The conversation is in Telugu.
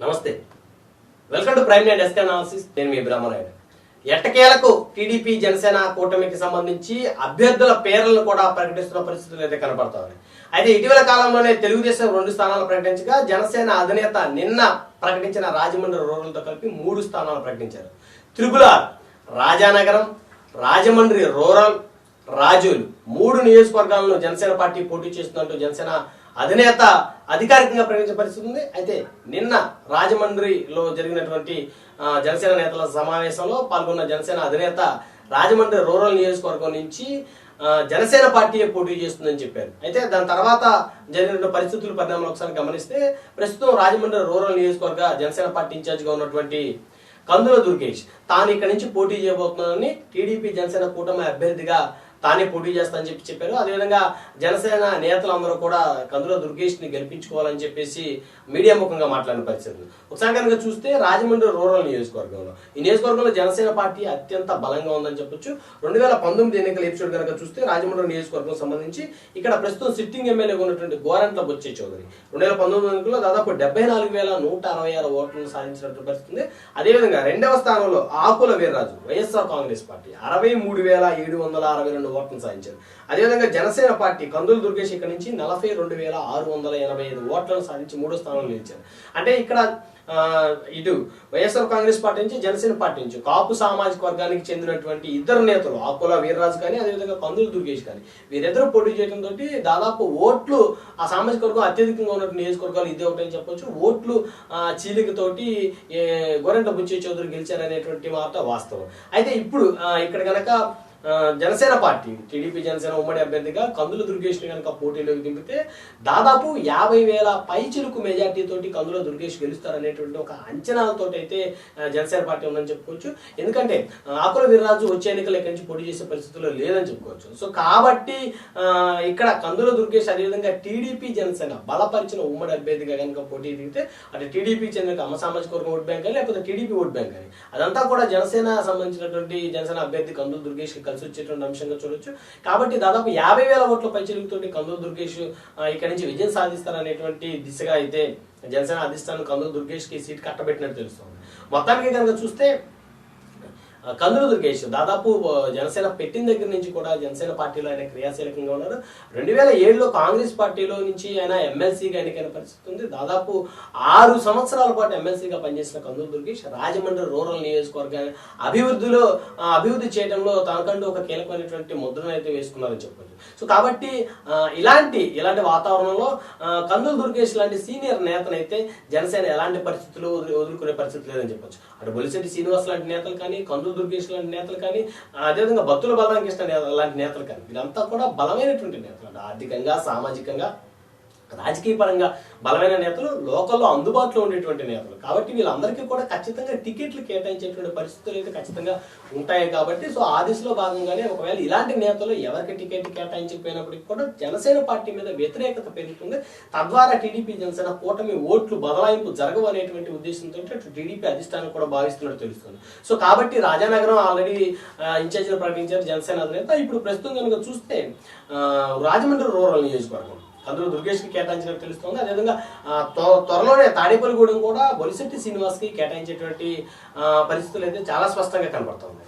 నమస్తే. Welcome to prime nine desk analysis నేను మీ బ్రహ్మనాయుడు ఎట్టకేలకు టీడీపీ జనసేన కూటమికి సంబంధించి అభ్యర్థుల పేర్లను కూడా ప్రకటిస్తున్న పరిస్థితులు అయితే కనబడతా అయితే ఇటీవల కాలంలోనే తెలుగుదేశం రెండు స్థానాలు ప్రకటించగా జనసేన అధినేత నిన్న ప్రకటించిన రాజమండ్రి రూరల్తో కలిపి మూడు స్థానాలు ప్రకటించారు. త్రిపుల రాజానగరం రాజమండ్రి రూరల్ రాజులు. మూడు నియోజకవర్గాలను జనసేన పార్టీ పోటీ చేస్తున్నట్టు జనసేన అధినేత అధికారికంగా ప్రకటించిన పరిస్థితి ఉంది. అయితే నిన్న రాజమండ్రిలో జరిగినటువంటి జనసేన నేతల సమావేశంలో పాల్గొన్న జనసేన అధినేత రాజమండ్రి రూరల్ నియోజకవర్గం నుంచి జనసేన పార్టీ పోటీ చేస్తుందని చెప్పారు. అయితే దాని తర్వాత జరిగిన పరిస్థితుల పరిణామాలు ఒకసారి గమనిస్తే ప్రస్తుతం రాజమండ్రి రూరల్ నియోజకవర్గ జనసేన పార్టీ ఇన్ఛార్జిగా ఉన్నటువంటి కందుల దుర్గేష్ తాను ఇక్కడ నుంచి పోటీ చేయబోతున్నానని టీడీపీ జనసేన కూటమి అభ్యర్థిగా తానే పోటీ చేస్తానని చెప్పి చెప్పారు. అదేవిధంగా జనసేన నేతలందరూ కూడా కందుల దుర్గేష్ని గెలిపించుకోవాలని చెప్పేసి మీడియా ముఖంగా మాట్లాడిన పరిస్థితి ఒకసారి కనుక చూస్తే రాజమండ్రి రూరల్ నియోజకవర్గంలో. ఈ నియోజకవర్గంలో జనసేన పార్టీ అత్యంత బలంగా ఉందని చెప్పొచ్చు. రెండు వేల పంతొమ్మిది ఎన్నికల ఎపిసోడ్ కనుక చూస్తే రాజమండ్రి నియోజకవర్గం సంబంధించి ఇక్కడ ప్రస్తుతం సిట్టింగ్ ఎమ్మెల్యేగా ఉన్నటువంటి గోరంట్ల బొచ్చే చౌదరి. రెండు వేల పంతొమ్మిది ఎన్నికల్లో దాదాపు డెబ్బై నాలుగు వేల నూట అరవై ఆరు ఓట్లను సాధించినట్టు పరిస్థితి ఉంది అదేవిధంగా రెండవ స్థానంలో Akula Veerraju YSR Congress party అరవై మూడు వేల ఏడు వందల అరవై రెండు ఓట్లను సాధించారు అదేవిధంగా జనసేన పార్టీ కందులు దుర్గేష్ ఇక్కడ నుంచి నలభై రెండు వేల ఆరు వందల ఎనభై ఐదు ఓట్లను సాధించి మూడో స్థానంలో నిలిచారు. అంటే ఇక్కడ ఇటు వైఎస్ఆర్ కాంగ్రెస్ పార్టీ నుంచి జనసేన పార్టీ నుంచి కాపు సామాజిక వర్గానికి చెందినటువంటి ఇద్దరు నేతలు ఆకుల వీర్రాజు కానీ అదేవిధంగా కందులు దుర్గేష్ కానీ వీరిద్దరూ పోటీ చేయడం తోటి దాదాపు ఓట్లు ఆ సామాజిక వర్గం అత్యధికంగా ఉన్నటువంటి నియోజకవర్గాలు ఇదే ఒకటి అని చెప్పొచ్చు. ఓట్లు చీలికతోటి ఏ, గోరెంట బుచ్చి చౌదరి గెలిచారనేటువంటి మాట వాస్తవం. అయితే ఇప్పుడు ఇక్కడ కనుక జనసేన పార్టీ టీడీపీ జనసేన ఉమ్మడి అభ్యర్థిగా కందుల దుర్గేష్ కనుక పోటీలోకి దింపితే దాదాపు యాభై వేల పైచిలుకు మెజార్టీ తోటి కందుల దుర్గేష్ గెలుస్తారనేటువంటి ఒక అంచనాలతో అయితే జనసేన పార్టీ ఉందని చెప్పుకోవచ్చు. ఎందుకంటే ఆకుల వీర్రాజు వచ్చే ఎన్నికల ఇక్కడి నుంచి పోటీ చేసే పరిస్థితుల్లో లేదని చెప్పుకోవచ్చు. సో కాబట్టి ఇక్కడ కందుల దుర్గేష్ అదేవిధంగా టీడీపీ జనసేన బలపరిచిన ఉమ్మడి అభ్యర్థిగా కనుక పోటీ దిగితే అంటే టీడీపీ చెందిన అమ్మ సామాజిక వర్గం ఓట్ బ్యాంక్ కానీ లేకపోతే టీడీపీ ఓట్ బ్యాంక్ కానీ అదంతా కూడా జనసేన సంబంధించినటువంటి జనసేన అభ్యర్థి కందుల దుర్గేష్ కలిసి వచ్చేటువంటి అంశంగా చూడొచ్చు. కాబట్టి దాదాపు యాభై వేల ఓట్ల పైచిలుగుతోటి కందుల దుర్గేష్ ఇక్కడ ఇక్కడి నుంచి విజయం సాధిస్తారనేటువంటి దిశగా అయితే జనసేన అధిష్టానం కందుల దుర్గేష్కి సీట్ కట్టబెట్టినట్టు తెలుస్తుంది. మొత్తానికి కనుక చూస్తే కందుల దుర్గేష్ దాదాపు జనసేన పెట్టిన దగ్గర నుంచి కూడా జనసేన పార్టీలో ఆయన క్రియాశీలకంగా ఉన్నారు. రెండు వేల ఏడులో కాంగ్రెస్ పార్టీలో నుంచి ఆయన ఎమ్మెల్సీగా ఎన్నికైన పరిస్థితి ఉంది. దాదాపు ఆరు సంవత్సరాల పాటు ఎమ్మెల్సీగా పనిచేసిన కందుల దుర్గేష్ రాజమండ్రి రూరల్ నియోజకవర్గాన్ని అభివృద్ధిలో అభివృద్ధి చేయడంలో తనకంటూ ఒక కీలకమైనటువంటి ముద్రను అయితే వేసుకున్నారని చెప్పొచ్చు. సో కాబట్టి ఇలాంటి ఇలాంటి వాతావరణంలో కందులు దుర్గేష్ లాంటి సీనియర్ నేతనైతే జనసేన ఎలాంటి పరిస్థితులు వదులుకునే పరిస్థితి లేదని చెప్పొచ్చు. అటు బొలిశెట్టి శ్రీనివాస్ లాంటి నేతలు కానీ కందులు దుర్గేష్ లాంటి నేతలు కానీ అదేవిధంగా భక్తుల బలరామకృష్ణ నేత లాంటి నేతలు కానీ వీళ్ళంతా కూడా బలమైనటువంటి నేతలు ఆర్థికంగా సామాజికంగా రాజకీయ పరంగా బలమైన నేతలు లోకల్లో అందుబాటులో ఉండేటువంటి నేతలు. కాబట్టి వీళ్ళందరికీ కూడా ఖచ్చితంగా టికెట్లు కేటాయించేటువంటి పరిస్థితులు అయితే ఖచ్చితంగా ఉంటాయి కాబట్టి సో ఆ దిశలో భాగంగానే ఒకవేళ ఇలాంటి నేతలు ఎవరికి టికెట్ కేటాయించకపోయినప్పటికీ కూడా జనసేన పార్టీ మీద వ్యతిరేకత పెరుగుతుంది. తద్వారా టీడీపీ జనసేన కూటమి ఓట్లు బదలాయింపు జరగవు అనేటువంటి ఉద్దేశంతో అటు టీడీపీ అధిష్టానం కూడా భావిస్తున్నట్టు తెలుస్తుంది. సో కాబట్టి రాజానగరం ఆల్రెడీ ఇన్ఛార్జీలు ప్రకటించారు జనసేన అధినేత. ఇప్పుడు ప్రస్తుతం కనుక చూస్తే రాజమండ్రి రూరల్ నియోజకవర్గం. అందులో దుర్గేష్కి కేటాయించినట్టు తెలుస్తుంది. అదేవిధంగా త్వరలోనే తాడేపల్లిగూడెం కూడా బొలిశెట్టి శ్రీనివాస్కి కేటాయించేటువంటి పరిస్థితులు అయితే చాలా స్పష్టంగా కనబడుతుంది